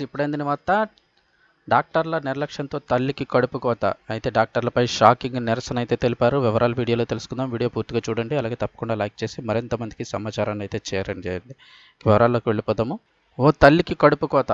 ఇప్పుడైంది అందిన వార్త డాక్టర్ల నిర్లక్ష్యంతో తల్లికి కడుపు కోత. అయితే డాక్టర్లపై షాకింగ్ నిరసన అయితే తెలిపారు. వివరాలు వీడియోలో తెలుసుకుందాం. వీడియో పూర్తిగా చూడండి. అలాగే తప్పకుండా లైక్ చేసి మరింత మందికి సమాచారాన్ని అయితే చేరండి చేయండి. వివరాల్లోకి వెళ్ళిపోదాము. ఓ తల్లికి కడుపు కోత.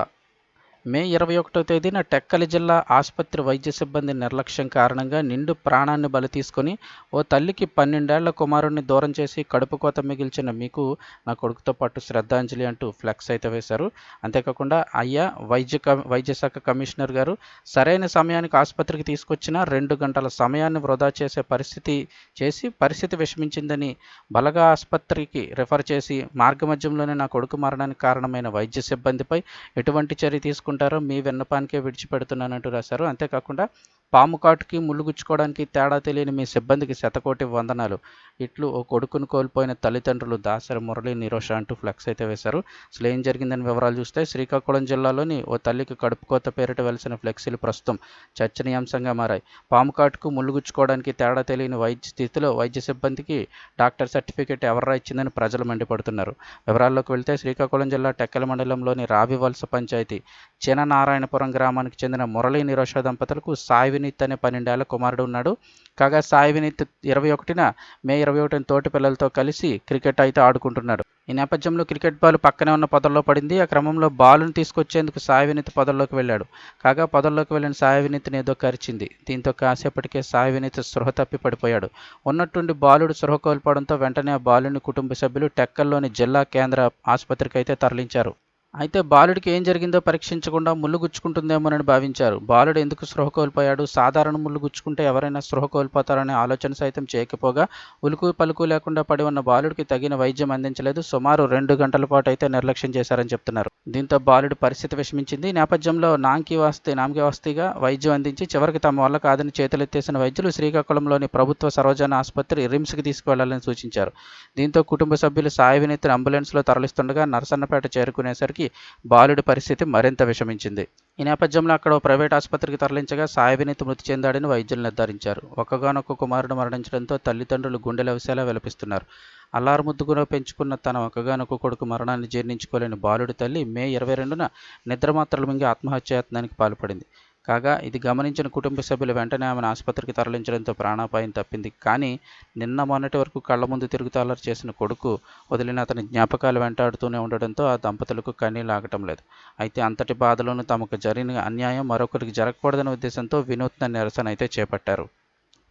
మే ఇరవై ఒకటో తేదీన టెక్కలి జిల్లా ఆసుపత్రి వైద్య సిబ్బంది నిర్లక్ష్యం కారణంగా నిండు ప్రాణాన్ని బలి తీసుకొని ఓ తల్లికి పన్నెండేళ్ళ కుమారుణ్ణి దూరం చేసి కడుపు కోత మిగిల్చిన మీకు నా కొడుకుతో పాటు శ్రద్ధాంజలి అంటూ ఫ్లెక్స్ అయితే వేశారు. అంతేకాకుండా అయ్యా వైద్య వైద్య శాఖ కమిషనర్ గారు సరైన సమయానికి ఆసుపత్రికి తీసుకొచ్చిన రెండు గంటల సమయాన్ని వృధా చేసే పరిస్థితి చేసి పరిస్థితి విషమించిందని బలగా ఆసుపత్రికి రిఫర్ చేసి మార్గమధ్యంలోనే నా కొడుకు మరణానికి కారణమైన వైద్య సిబ్బందిపై ఎటువంటి చర్య తీసుకుంటారో మీ విన్నపానికే విడిచిపెడుతున్నానంటూ రాశారు. అంతేకాకుండా పాము కాటుకి ముళ్ళుగుచ్చుకోవడానికి తేడా తెలియని మీ సిబ్బందికి శతకోటి వందనాలు. ఇట్లు ఓ కొడుకును కోల్పోయిన తల్లిదండ్రులు దాసరి మురళి నిరోష అంటూ ఫ్లెక్స్ అయితే వేశారు. అసలు ఏం జరిగిందని వివరాలు చూస్తే శ్రీకాకుళం జిల్లాలోని ఓ తల్లికి కడుపుకోత పేరిట వెలిసిన ఫ్లెక్సీలు ప్రస్తుతం చర్చనీయాంశంగా మారాయి. పాము కాటుకు ముళ్ళుగుచ్చుకోవడానికి తేడా తెలియని వైద్య స్థితిలో వైద్య సిబ్బందికి డాక్టర్ సర్టిఫికేట్ ఎవర్రా ఇచ్చిందని ప్రజలు మండిపడుతున్నారు. వివరాల్లోకి వెళ్తే శ్రీకాకుళం జిల్లా టెక్కల మండలంలోని రావివలస పంచాయతీ చిననారాయణపురం గ్రామానికి చెందిన మురళీ నిరోష దంపతులకు సాయి వినీత్ అనే పన్నెండేళ్ళ కుమారుడు ఉన్నాడు. కాగా సాయి వినీత్ ఇరవై ఒకటిన మే ఇరవై ఒకటిన తోటి పిల్లలతో కలిసి క్రికెట్ అయితే ఆడుకుంటున్నాడు. ఈ నేపథ్యంలో క్రికెట్ బాల్ పక్కనే ఉన్న పొదల్లో పడింది. ఆ క్రమంలో బాలును తీసుకొచ్చేందుకు సాయి వినీత్ పొదల్లోకి వెళ్ళాడు. కాగా పొదల్లోకి వెళ్ళిన సాయి వినీత్ని ఏదో కరిచింది. దీంతో కాసేపటికే సాయి వినీత్ స్పృహ తప్పి పడిపోయాడు. ఉన్నట్టుండి బాలుడు స్పృహ కోల్పోవడంతో వెంటనే ఆ బాలుని కుటుంబ సభ్యులు టెక్కల్లోని జిల్లా కేంద్ర ఆసుపత్రికి అయితే తరలించారు. అయితే బాలుడికి ఏం జరిగిందో పరీక్షించకుండా ముళ్ళు గుచ్చుకుంటుందేమోనని భావించారు. బాలుడు ఎందుకు స్పృహ కోల్పోయాడు? సాధారణ ముళ్ళు గుచ్చుకుంటే ఎవరైనా స్పృహ కోల్పోతారనే ఆలోచన సైతం చేయకపోగా ఉలుకు పలుకు లేకుండా పడి ఉన్న బాలుడికి తగిన వైద్యం అందించలేదు. సుమారు రెండు గంటల పాటు అయితే నిర్లక్ష్యం చేశారని చెప్తున్నారు. దీంతో బాలుడి పరిస్థితి విషమించింది. నేపథ్యంలో నాంకి వాస్తి నాంకి వాస్తిగా వైద్యం అందించి చివరికి తమ వల్ల కాదని చేతులెత్తేసిన వైద్యులు శ్రీకాకుళంలోని ప్రభుత్వ సరోజన ఆసుపత్రి రిమ్స్కి తీసుకువెళ్ళాలని సూచించారు. దీంతో కుటుంబ సభ్యులు సాయి వినీత్ని అంబులెన్స్లో తరలిస్తుండగా నరసన్నపేట చేరుకునేసరికి బాలుడి పరిస్థితి మరింత విషమించింది. ఈ నేపథ్యంలో అక్కడ ప్రైవేట్ ఆసుపత్రికి తరలించగా సాయి వినీత్ మృతి చెందాడని వైద్యులు నిర్ధారించారు. ఒక్కగానొక్క కుమారుడు మరణించడంతో తల్లిదండ్రులు గుండెల విషయాలా విలపిస్తున్నారు. అల్లారు ముద్దుగున పెంచుకున్న తన ఒక్కగానొక్క కొడుకు మరణాన్ని జీర్ణించుకోలేని బాలుడి తల్లి మే ఇరవై రెండున నిద్రమాత్రలు మింగి ఆత్మహత్యాయత్నానికి పాల్పడింది. కాగా ఇది గమనించిన కుటుంబ సభ్యులు వెంటనే ఆమెను ఆసుపత్రికి తరలించడంతో ప్రాణాపాయం తప్పింది. కానీ నిన్న మొన్నటి వరకు కళ్ళ ముందు తిరుగుతూ చేసిన కొడుకు వదిలిన అతని జ్ఞాపకాలు వెంటాడుతూనే ఉండడంతో ఆ దంపతులకు కన్నీళ్ళు ఆగటం లేదు. అయితే అంతటి బాధలోనూ తమకు జరిగిన అన్యాయం మరొకరికి జరగకూడదనే ఉద్దేశంతో వినూత్న నిరసన అయితే చేపట్టారు.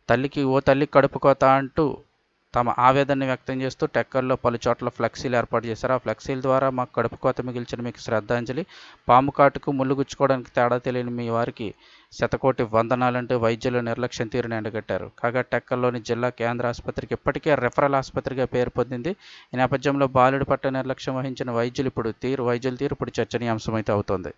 తల్లికి ఓ తల్లి కడుపు కోత అంటూ తమ ఆవేదనని వ్యక్తం చేస్తూ టెక్కల్లో పలు చోట్ల ఫ్లెక్సీలు ఏర్పాటు చేశారు. ఆ ఫ్లెక్సీల ద్వారా మాకు కడుపు కోత మిగిల్చిన మీకు శ్రద్ధాంజలి. పాము కాటుకు ముళ్ళుగుచ్చుకోవడానికి తేడా తెలియని మీ వారికి శతకోటి వందనాలంటూ వైద్యులు నిర్లక్ష్యం తీరుని ఎండగట్టారు. కాగా టెక్కల్లోని జిల్లా కేంద్ర ఆసుపత్రికి ఇప్పటికే రెఫరల్ ఆసుపత్రిగా పేరు పొందింది. ఈ నేపథ్యంలో బాలుడి పట్ల నిర్లక్ష్యం వహించిన వైద్యులు ఇప్పుడు తీరు వైద్యుల తీరు ఇప్పుడు చర్చనీయాంశమైతే అవుతోంది.